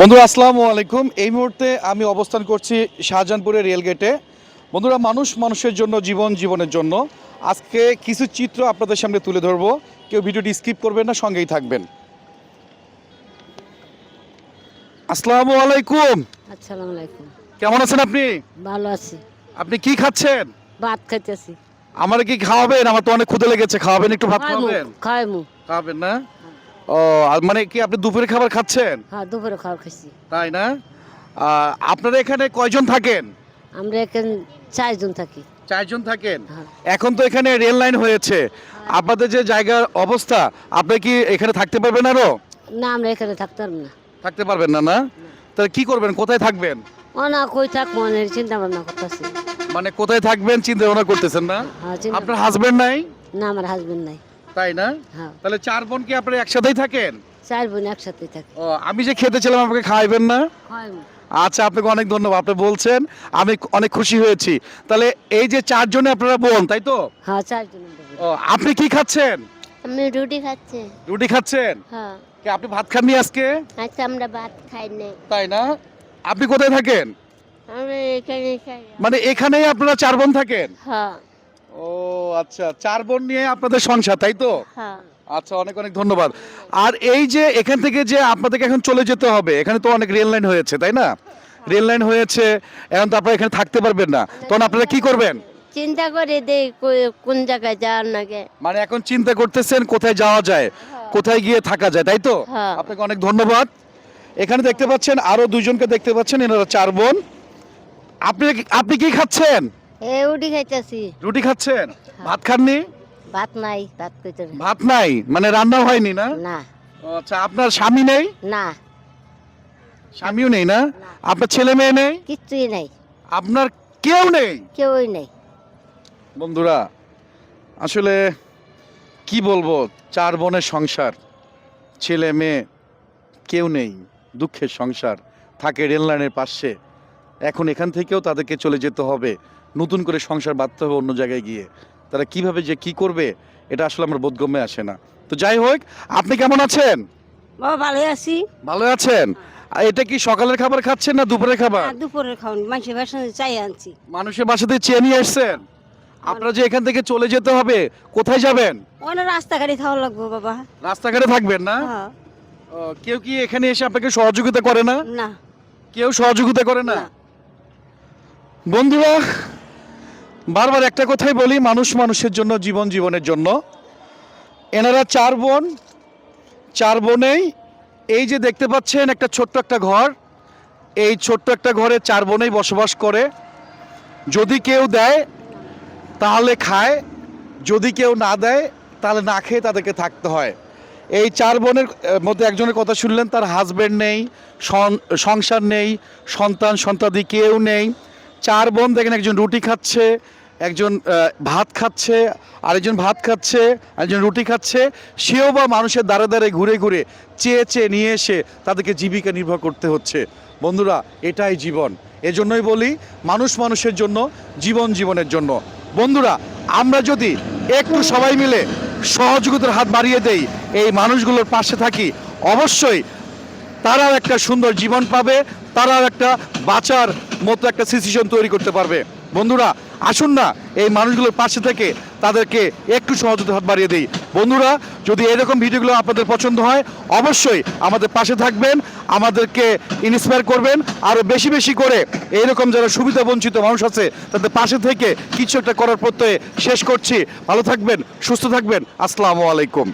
বন্ধুরা আসসালামু আলাইকুম। এই মুহূর্তে আমি অবস্থান করছি শাহজাহানপুরের রেলগেটে। বন্ধুরা মানুষ মানুষের জন্য জীবন জীবনের জন্য। আজকে কিছু চিত্র আপনাদের সামনে তুলে ধরবো। কেউ ভিডিওটি স্কিপ করবেন না সঙ্গেই থাকবেন। আসসালামু আলাইকুম। আসসালামু আলাইকুম। কেমন আছেন আপনি? ভালো আছি। আপনি কি খাচ্ছেন? ভাত খাইতেছি। আমার কি খাওয়াবেন? আমার তো অনেক ক্ষুদে লেগেছে। খাওয়াবেন একটু ভাত খাওয়াবেন? খাওয়াবেন না? ও আর মানে কি আপনি দুপুরে খাবার খাচ্ছেন? হ্যাঁ দুপুরে খাওয়া খাইছি। তাই না? আপনারা এখানে কয়জন থাকেন? আমরা এখানে চারজন থাকি। চারজন থাকেন? হ্যাঁ। এখন তো এখানে রেল লাইন হয়েছে। আপনাদের যে জায়গার অবস্থা আপনি কি এখানে থাকতে পারবেন আরও? না আমরা এখানে থাকতে পারব না। থাকতে পারবেন না না? তাহলে কি করবেন? কোথায় থাকবেন? না কই থাক মনে চিন্তা ভাবনা করতেছি। মানে কোথায় থাকবেন চিন্তা ভাবনা করতেছেন না? হ্যাঁ আপনার হাজবেন্ড নাই? না আমার হাজবেন্ড নাই। তাই না? হ্যাঁ। তাহলে চার বোন কি আপনারা একসাথেই থাকেন? চার বোন একসাথে থাকি। ও আমি যে খেতে ছিলাম আপনাকে খাওয়াইবেন না? আচ্ছা আপনাকে অনেক ধন্যবাদ। আপনি বলছেন আমি অনেক খুশি হয়েছি। তাহলে এই যে চারজনে আপনারা বোন তাই তো? হ্যাঁ চারজন ও আপনি কি খাচ্ছেন? আমি রুটি খাচ্ছি। রুটি খাচ্ছেন? হ্যাঁ। কি আপনি ভাত খাননি আজকে? আচ্ছা আমরা ভাত খাই নাই। তাই না? আপনি কোথায় থাকেন? আমরা এখানে খাই। মানে এখানেই আপনারা চার বোন থাকেন? হ্যাঁ। ও আচ্ছা চার বোন নিয়ে আপনাদের সংসার তাই তো? হ্যাঁ। আচ্ছা অনেক অনেক ধন্যবাদ। আর এই যে এখান থেকে যে আপনাদেরকে এখন চলে যেতে হবে এখানে তো অনেক রেল লাইন হয়েছে তাই না? রেল লাইন হয়েছে এখন তো আপনারা এখানে থাকতে পারবেন না। তখন আপনারা কি করবেন? চিন্তা করে দেই কোন জায়গায় যাওয়ার নাকি মানে এখন চিন্তা করতেছেন কোথায় যাওয়া যায় কোথায় গিয়ে থাকা যায় তাই তো? হ্যাঁ। আপনাকে অনেক ধন্যবাদ। এখানে দেখতে পাচ্ছেন আরও দুইজনকে দেখতে পাচ্ছেন এনারা চার বোন। আপনি আপনি কি খাচ্ছেন? এ রুটি খাইতেছি। রুটি খাচ্ছেন? ভাত খাননি? ভাত নাই ভাত কইতে ভাত নাই? মানে রান্না হয়নি না? না। আচ্ছা আপনার স্বামী নেই? না। স্বামীও নেই না? আপনার ছেলে মেয়ে নেই? কিচ্ছুই নাই। আপনার কেউ নেই? কেউই নেই। বন্ধুরা আসলে কি বলব চার বোনের সংসার ছেলে মেয়ে কেউ নেই। দুঃখের সংসার থাকে রেল লাইনের পাশে। এখন এখান থেকেও তাদেরকে চলে যেতে হবে। নতুন করে সংসার বাঁধতে হবে অন্য জায়গায় গিয়ে। তারা কীভাবে যে কি করবে এটা আসলে আমার বোধগম্যে আসে না। তো যাই হোক আপনি কেমন আছেন? বাবা ভালো আছি। ভালো আছেন? আর এটা কি সকালের খাবার খাচ্ছেন না দুপুরের খাবার? আর দুপুরে খাওন মানুষের বাসা চাই আনছি। মানুষের বাসাতে চেয়ে নিয়ে এসছেন আপনারা যে এখান থেকে চলে যেতে হবে কোথায় যাবেন? অনেক রাস্তাঘাটে খাওয়া লাগবো বাবা। রাস্তাঘাটে থাকবেন না? হ্যাঁ। ও, কেউ কি এখানে এসে আপনাকে সহযোগিতা করে না? না। কেউ সহযোগিতা করে না? না। বন্ধুরা, বারবার একটা কথাই বলি, মানুষ মানুষের জন্য, জীবন জীবনের জন্য। এনারা চার বোন, চার বোনেই, এই যে দেখতে পাচ্ছেন একটা ছোট্ট একটা ঘর, এই ছোট্ট একটা ঘরে চার বোনেই বসবাস করে। যদি কেউ দেয়, তাহলে খায়, যদি কেউ না দেয়, তাহলে না খেয়ে তাদেরকে থাকতে হয়। এই চার বোনের মধ্যে একজনের কথা শুনলেন, তার হাজবেন্ড নেই সংসার নেই, সন্তান, সন্তাদি কেউ নেই। চার বোন দেখেন, একজন রুটি খাচ্ছে, একজন ভাত খাচ্ছে, আরেকজন ভাত খাচ্ছে একজন রুটি খাচ্ছে। সেও বা মানুষের দ্বারে দ্বারে ঘুরে ঘুরে, চেয়ে চেয়ে নিয়ে এসে তাদেরকে জীবিকা নির্ভর করতে হচ্ছে। বন্ধুরা, এটাই জীবন। এজন্যই বলি, মানুষ মানুষের জন্য, জীবন জীবনের জন্য। বন্ধুরা, আমরা যদি একটু সবাই মিলে সহযোগিতার হাত বাড়িয়ে দেই, এই মানুষগুলোর পাশে থাকি, অবশ্যই তারাও একটা সুন্দর জীবন পাবে, তারাও একটা বাঁচার মতো একটা সিচুয়েশন তৈরি করতে পারবে। বন্ধুরা, আসুন না এই মানুষগুলোর পাশে থেকে তাদেরকে একটু সহযোগিতা হাত বাড়িয়ে দিই। বন্ধুরা, যদি এরকম ভিডিওগুলো আপনাদের পছন্দ হয়, অবশ্যই আমাদের পাশে থাকবেন, আমাদেরকে ইন্সপায়ার করবেন আরও বেশি বেশি করে এইরকম যারা সুবিধা বঞ্চিত মানুষ আছে, তাদের পাশে থেকে কিছু একটা করার প্রত্যয়ে শেষ করছি। ভালো থাকবেন, সুস্থ থাকবেন। আসসালামু আলাইকুম।